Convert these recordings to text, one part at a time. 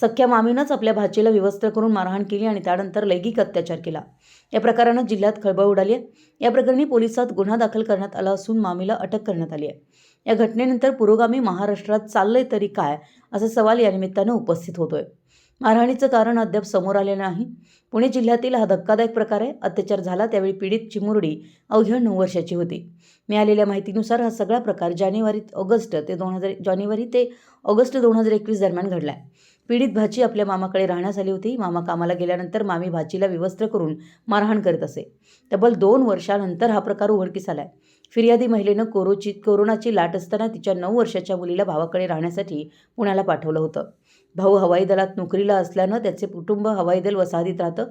सख्या मामीनंच आपल्या भाचीला विवस्त्र करून मारहाण केली आणि त्यानंतर लैंगिक अत्याचार केला. या प्रकारानं जिल्ह्यात खळबळ उडाली आहे. या प्रकरणी पोलिसात गुन्हा दाखल करण्यात आला असून मामीला अटक करण्यात आली आहे. या घटनेनंतर पुरोगामी महाराष्ट्रात चाललंय तरी काय असा सवाल या निमित्तानं उपस्थित होतोय. मारहाणीचं कारण अद्याप समोर आले नाही. पुणे जिल्ह्यातील हा धक्कादायक प्रकार आहे. अत्याचार झाला त्यावेळी पीडित चिमुरडी अवघ्या नऊ वर्षाची होती. मिळालेल्या माहितीनुसार हा सगळा प्रकार जानेवारी ऑगस्ट ते दोन हजार जानेवारी ते ऑगस्ट दोन हजार एकवीस दरम्यान घडला पीडित भाची आपल्या मामाकडे राहण्यास आली होती. मामा कामाला गेल्यानंतर मामी भाचीला विवस्त्र करून मारहाण करत असे. तब्बल दोन वर्षानंतर हा प्रकार उघडकीस आलाय. फिर्यादी महिलेनं कोरोची कोरोनाची लाट असताना तिच्या नऊ वर्षाच्या मुलीला भावाकडे राहण्यासाठी पुण्याला पाठवलं होतं. भाऊ हवाई दलात नोकरीला असल्यानं त्याचे कुटुंब हवाई दल वसाहतीत राहतं.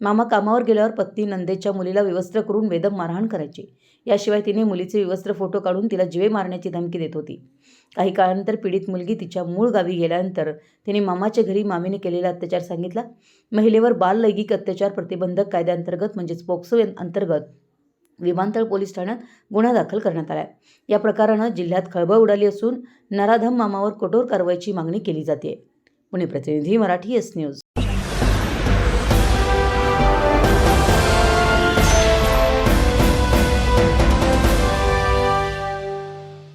मामा कामावर गेल्यावर पत्नी नंदेच्या मुलीला विवस्त्र करून बेदम मारहाण करायची. याशिवाय तिने मुलीचे विवस्त्र फोटो काढून तिला जिवे मारण्याची धमकी देत होती. काही काळानंतर पीडित मुलगी तिच्या मूळ गावी गेल्यानंतर तिने मामाच्या घरी मामीने केलेला अत्याचार सांगितला. महिलेवर बाल लैंगिक अत्याचार प्रतिबंधक कायद्याअंतर्गत म्हणजेच पोक्सो अंतर्गत विमानतळ पोलीस ठाण्यात गुन्हा दाखल करण्यात आला या प्रकारानं जिल्ह्यात खळबळ उडाली असून नराधम मामावर कठोर कारवाईची मागणी केली जाते पुणे प्रतिनिधी मराठी एस न्यूज.